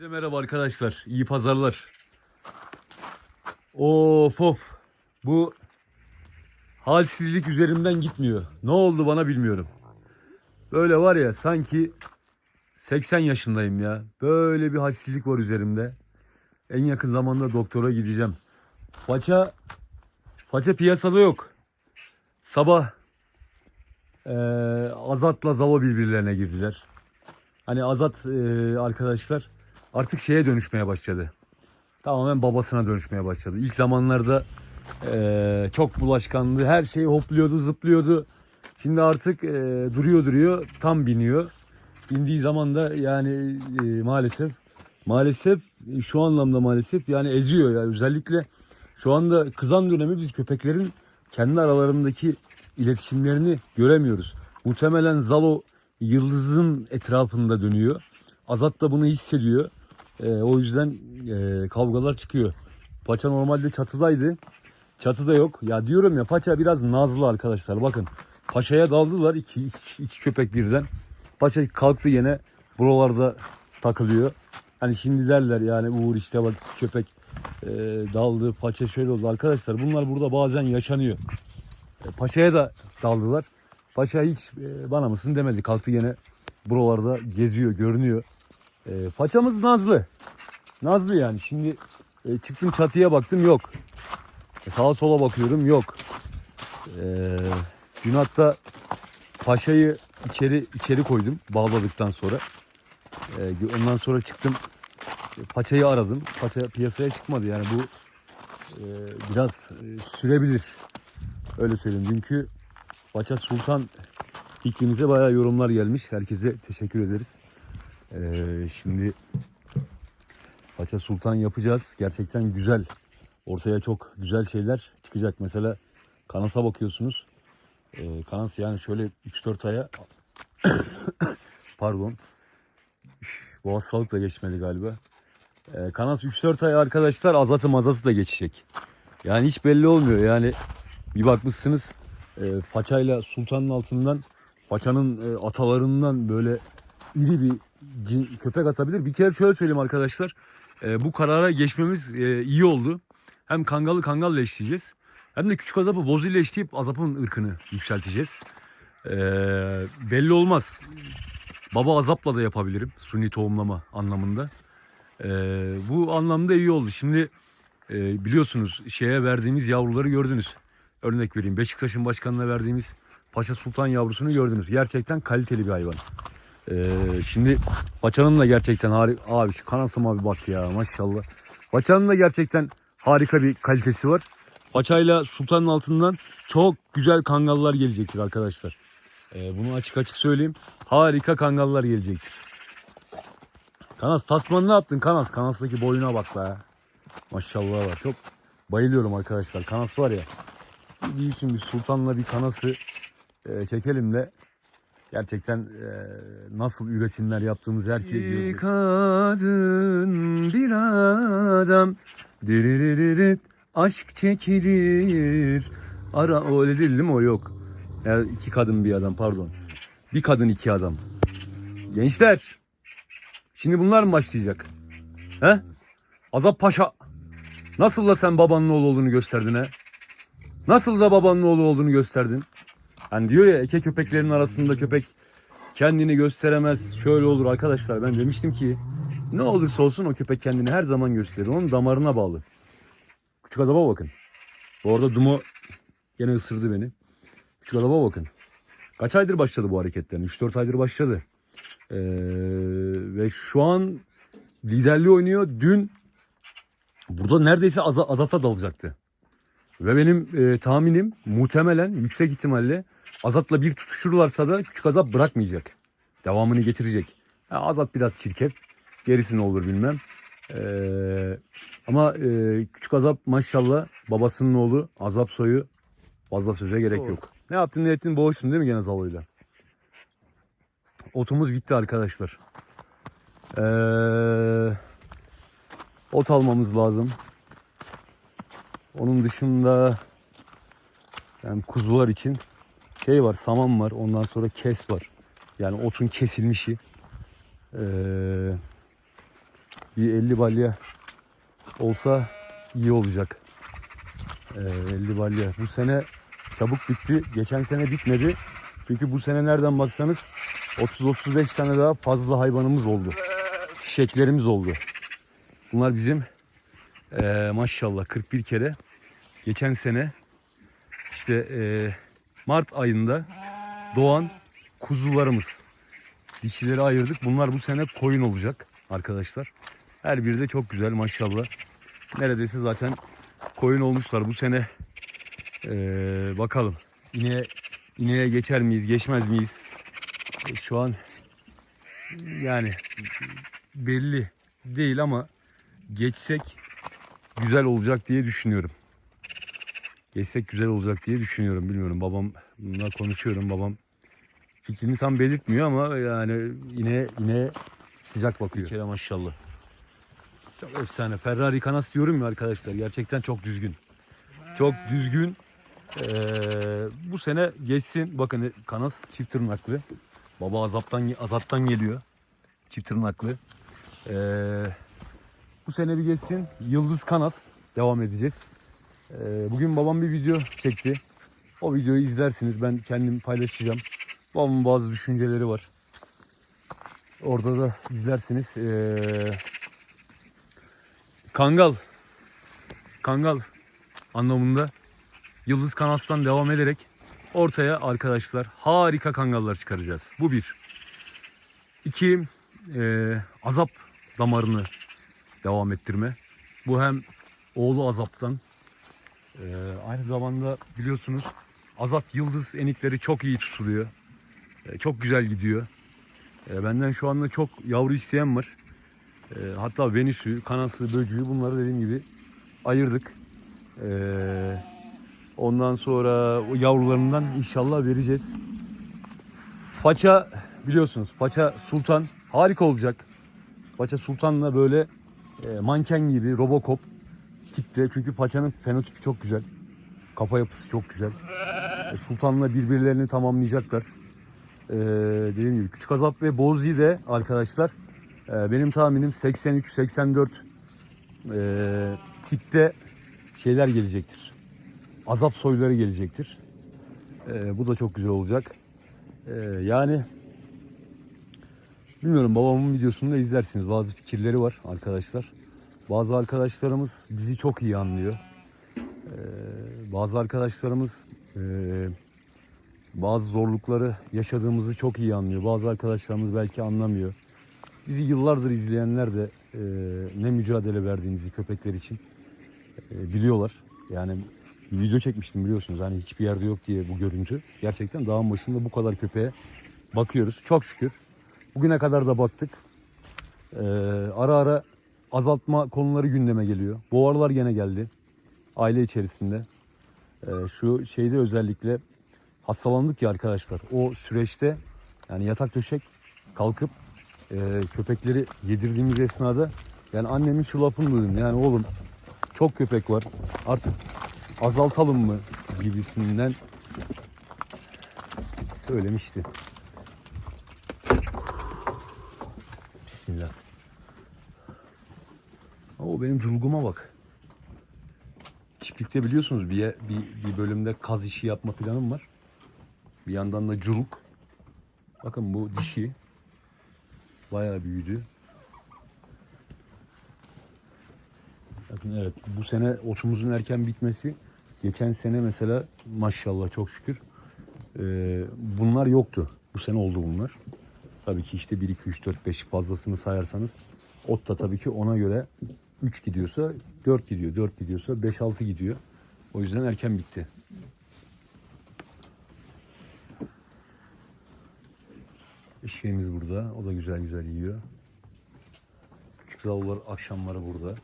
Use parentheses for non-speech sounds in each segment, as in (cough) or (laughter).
Size merhaba arkadaşlar. İyi pazarlar. Of of. Bu halsizlik üzerimden gitmiyor. Ne oldu bana bilmiyorum. Böyle var ya sanki 80 yaşındayım ya. Böyle bir halsizlik var üzerimde. En yakın zamanda doktora gideceğim. Paça paça piyasada yok. Sabah eee Azat'la Zava birbirlerine girdiler. Hani Azat eee, arkadaşlar artık şeye dönüşmeye başladı. Tamamen babasına dönüşmeye başladı. İlk zamanlarda eee, çok bulaşkandı. Her şey hopluyordu, zıplıyordu. Şimdi artık eee, duruyor duruyor, tam biniyor. Bindiği zaman da yani eee, maalesef maalesef şu anlamda maalesef yani eziyor ya özellikle şu anda kızan dönemi biz köpeklerin kendi aralarındaki iletişimlerini göremiyoruz. Muhtemelen Zalo yıldızın etrafında dönüyor. Azat da bunu hissediyor. Ee, o yüzden e, kavgalar çıkıyor. Paça normalde çatıdaydı. Çatıda yok. Ya diyorum ya paça biraz nazlı arkadaşlar. Bakın paşaya daldılar iki, iki, iki köpek birden. Paça kalktı yine buralarda takılıyor. Hani şimdi derler yani Uğur işte bak köpek e, daldı paça şöyle oldu. Arkadaşlar bunlar burada bazen yaşanıyor. E, Paşa'ya da daldılar. Paşa hiç e, bana mısın demedi. Kalktı yine buralarda geziyor, görünüyor. E, paçamız Nazlı. Nazlı yani. Şimdi e, çıktım çatıya baktım yok. E, sağa sola bakıyorum yok. E, dün hatta Paşa'yı içeri içeri koydum bağladıktan sonra. E, ondan sonra çıktım e, Paça'yı aradım. Paça piyasaya çıkmadı yani bu e, biraz e, sürebilir. Öyle söyleyeyim. Dünkü Paça Sultan fikrimize bayağı yorumlar gelmiş. Herkese teşekkür ederiz. Ee, şimdi Paça Sultan yapacağız. Gerçekten güzel. Ortaya çok güzel şeyler çıkacak. Mesela Kanas'a bakıyorsunuz. Ee, Kanas yani şöyle 3-4 aya (coughs) pardon bu hastalık da geçmedi galiba. Ee, Kanas 3-4 ay arkadaşlar azatı mazatı da geçecek. Yani hiç belli olmuyor. Yani bir bakmışsınız e, paçayla sultanın altından paçanın e, atalarından böyle iri bir köpek atabilir. Bir kere şöyle söyleyeyim arkadaşlar. E, bu karara geçmemiz e, iyi oldu. Hem kangalı kangalla eşleyeceğiz. Hem de küçük azapı bozuyla eşleyip azapın ırkını yükselteceğiz. E, belli olmaz. Baba azapla da yapabilirim. Suni tohumlama anlamında. E, bu anlamda iyi oldu. Şimdi e, biliyorsunuz şeye verdiğimiz yavruları gördünüz. Örnek vereyim. Beşiktaş'ın başkanına verdiğimiz Paşa Sultan yavrusunu gördünüz. Gerçekten kaliteli bir hayvan. Ee, şimdi Paça'nın da gerçekten harika. Abi şu kanasıma bir bak ya maşallah. Paça'nın da gerçekten harika bir kalitesi var. Paça'yla Sultan'ın altından çok güzel kangallar gelecektir arkadaşlar. Ee, bunu açık açık söyleyeyim. Harika kangallar gelecektir. Kanas Tasman ne yaptın Kanas? Kanas'taki boyuna bak be. Maşallah var. Çok bayılıyorum arkadaşlar. Kanas var ya. Bir bir sultanla bir kanası e, çekelim de gerçekten e, nasıl üretimler yaptığımızı herkes Bir görecek. kadın bir adam diriririt aşk çekilir Ara o öyle değil değil mi o yok. Ya iki kadın bir adam pardon. Bir kadın iki adam. Gençler. Şimdi bunlar mı başlayacak? He? Azap Paşa. Nasıl da sen babanın oğlu olduğunu gösterdin he? Nasıl da babanın oğlu olduğunu gösterdin? Hani diyor ya eke köpeklerin arasında köpek kendini gösteremez. Şöyle olur arkadaşlar ben demiştim ki ne olursa olsun o köpek kendini her zaman gösterir. Onun damarına bağlı. Küçük adama bakın. Bu arada Dumo Gene ısırdı beni. Küçük adama bakın. Kaç aydır başladı bu hareketlerin? 3-4 aydır başladı. Ee, ve şu an liderliği oynuyor. Dün burada neredeyse Aza- Azat'a dalacaktı. Ve benim e, tahminim muhtemelen yüksek ihtimalle Azat'la bir tutuşurlarsa da küçük Azat bırakmayacak. Devamını getirecek. Ha, Azat biraz çirkef. Gerisi ne olur bilmem. Ee, ama e, küçük Azap maşallah babasının oğlu Azap soyu Fazla söze gerek yok. Ne yaptın ne ettin boğuştun değil mi gene Zalo'yla? Otumuz bitti arkadaşlar. Ee, ot almamız lazım. Onun dışında yani kuzular için şey var saman var ondan sonra kes var. Yani otun kesilmişi. Ee, bir 50 balya olsa iyi olacak. Ee, 50 balya. Bu sene çabuk bitti. Geçen sene bitmedi. Çünkü bu sene nereden baksanız 30-35 tane daha fazla hayvanımız oldu. Çiçeklerimiz oldu. Bunlar bizim eee, maşallah 41 kere geçen sene işte eee, Mart ayında doğan kuzularımız. Dişileri ayırdık. Bunlar bu sene koyun olacak arkadaşlar. Her biri de çok güzel maşallah. Neredeyse zaten koyun olmuşlar bu sene. eee, bakalım. İneğe, ineğe geçer miyiz, geçmez miyiz? E, Şu an yani belli değil ama geçsek güzel olacak diye düşünüyorum. Geçsek güzel olacak diye düşünüyorum. Bilmiyorum babamla konuşuyorum. Babam fikrini tam belirtmiyor ama yani yine yine sıcak bakıyor. Bir kere maşallah. Çok efsane. Ferrari Canas diyorum ya arkadaşlar. Gerçekten çok düzgün. Çok düzgün. Ee, bu sene geçsin. Bakın Kanas çift tırnaklı. Baba azaptan azaptan geliyor. Çift tırnaklı. Ee, bu sene bir geçsin. Yıldız Kanas. Devam edeceğiz. Ee, bugün babam bir video çekti. O videoyu izlersiniz. Ben kendim paylaşacağım. Babamın bazı düşünceleri var. Orada da izlersiniz. Ee, Kangal. Kangal anlamında Yıldız Kanas'tan devam ederek ortaya arkadaşlar harika kangallar çıkaracağız. Bu bir. İki, e, azap damarını devam ettirme. Bu hem oğlu azaptan e, aynı zamanda biliyorsunuz azap yıldız enikleri çok iyi tutuluyor. E, çok güzel gidiyor. E, benden şu anda çok yavru isteyen var. E, hatta venüsü, kanası, böcüğü bunları dediğim gibi ayırdık. Eee Ondan sonra o yavrularından inşallah vereceğiz. Paça biliyorsunuz Paça Sultan harika olacak. Paça Sultan'la böyle e, manken gibi Robocop tipte. Çünkü Paça'nın fenotipi çok güzel. Kafa yapısı çok güzel. E, Sultan'la birbirlerini tamamlayacaklar. E, dediğim gibi Küçük Azap ve Bozi de arkadaşlar e, benim tahminim 83-84 e, tipte şeyler gelecektir azap soyları gelecektir. Ee, bu da çok güzel olacak. Ee, yani bilmiyorum babamın videosunu da izlersiniz. Bazı fikirleri var arkadaşlar. Bazı arkadaşlarımız bizi çok iyi anlıyor. Ee, bazı arkadaşlarımız e, bazı zorlukları yaşadığımızı çok iyi anlıyor. Bazı arkadaşlarımız belki anlamıyor. Bizi yıllardır izleyenler de e, ne mücadele verdiğimizi köpekler için e, biliyorlar. Yani video çekmiştim biliyorsunuz. Hani hiçbir yerde yok diye bu görüntü. Gerçekten dağın başında bu kadar köpeğe bakıyoruz. Çok şükür. Bugüne kadar da baktık. Ee, ara ara azaltma konuları gündeme geliyor. Boğarlar gene geldi. Aile içerisinde. Ee, şu şeyde özellikle hastalandık ya arkadaşlar. O süreçte yani yatak döşek kalkıp e, köpekleri yedirdiğimiz esnada yani annemin şu lafını duydum. Yani oğlum çok köpek var. Artık azaltalım mı gibisinden söylemişti. Bismillah. Benim culguma bak. Çiftlikte biliyorsunuz bir, bir, bir bölümde kaz işi yapma planım var. Bir yandan da culuk. Bakın bu dişi bayağı büyüdü. Bakın evet bu sene otumuzun erken bitmesi geçen sene mesela maşallah çok şükür e, bunlar yoktu. Bu sene oldu bunlar. Tabii ki işte 1, 2, 3, 4, 5 fazlasını sayarsanız ot da tabii ki ona göre 3 gidiyorsa 4 gidiyor. 4 gidiyorsa 5, 6 gidiyor. O yüzden erken bitti. Eşeğimiz burada. O da güzel güzel yiyor. Küçük zavullar akşamları burada.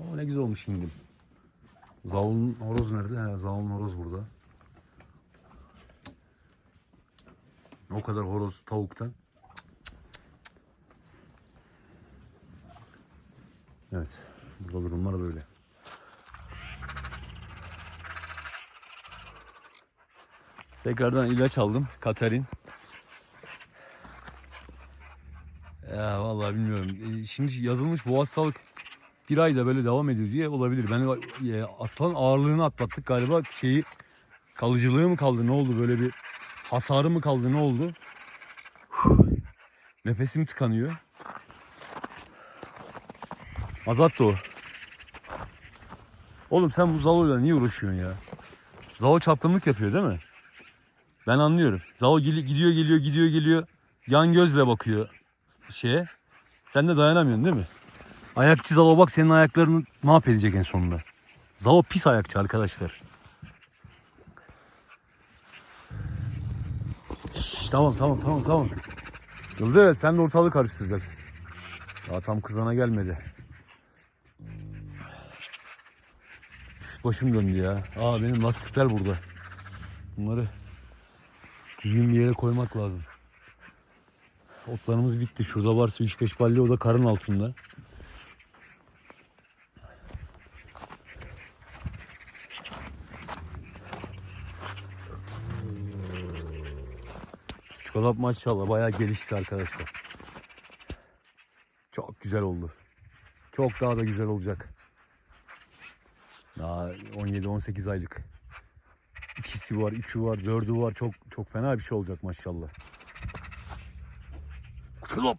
Ama ne güzel olmuş şimdi. Zavulun horoz nerede? He, zavulun horoz burada. O kadar horoz tavuktan. Evet. Burada durumlar böyle. Tekrardan ilaç aldım. Katarin. Ya vallahi bilmiyorum. Ee, Şimdi yazılmış bu hastalık bir ayda böyle devam ediyor diye olabilir. Ben e, aslan ağırlığını atlattık galiba şeyi kalıcılığı mı kaldı ne oldu böyle bir hasarı mı kaldı ne oldu? Nefesim tıkanıyor. Azat da o. Oğlum sen bu Zalo'yla niye uğraşıyorsun ya? Zalo çapkınlık yapıyor değil mi? Ben anlıyorum. Zalo gidiyor geliyor gidiyor geliyor. Yan gözle bakıyor şeye. Sen de dayanamıyorsun değil mi? Ayakçı Zalo bak senin ayaklarını mahvedecek en sonunda. Zalo pis ayakçı arkadaşlar. Şşş, tamam tamam tamam tamam. Yıldız sen de ortalığı karıştıracaksın. Daha tam kızana gelmedi. Başım döndü ya. Aa benim lastikler burada. Bunları düzgün bir yere koymak lazım. Otlarımız bitti. Şurada varsa 3-5 balya o da karın altında. Dolap maşallah bayağı gelişti arkadaşlar. Çok güzel oldu. Çok daha da güzel olacak. Daha 17-18 aylık. İkisi var, üçü var, dördü var. Çok çok fena bir şey olacak maşallah. Kulop.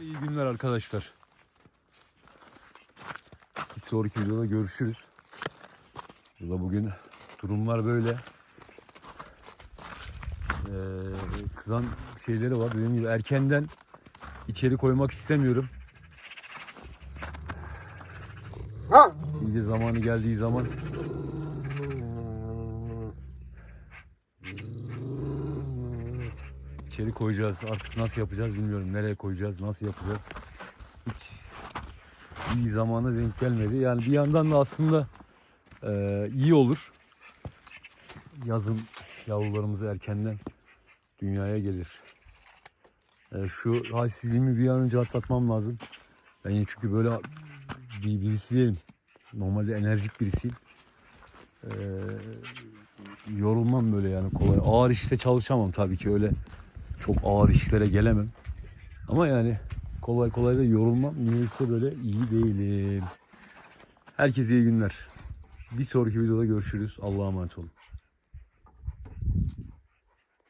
İyi günler arkadaşlar. Bir sonraki videoda görüşürüz. Burada bugün durumlar böyle. Ee, kızan şeyleri var. Dediğim gibi erkenden içeri koymak istemiyorum. İyice zamanı geldiği zaman içeri koyacağız. Artık nasıl yapacağız bilmiyorum. Nereye koyacağız, nasıl yapacağız. Hiç iyi zamana denk gelmedi. Yani bir yandan da aslında e, iyi olur. Yazın yavrularımız erkenden dünyaya gelir. E, şu halsizliğimi bir an önce atlatmam lazım. Ben yine çünkü böyle bir birisi değilim. Normalde enerjik birisiyim. E, yorulmam böyle yani kolay. Ağır işte çalışamam tabii ki öyle çok ağır işlere gelemem. Ama yani kolay kolay da yorulmam. Niyeyse böyle iyi değilim. Herkese iyi günler. Bir sonraki videoda görüşürüz. Allah'a emanet olun.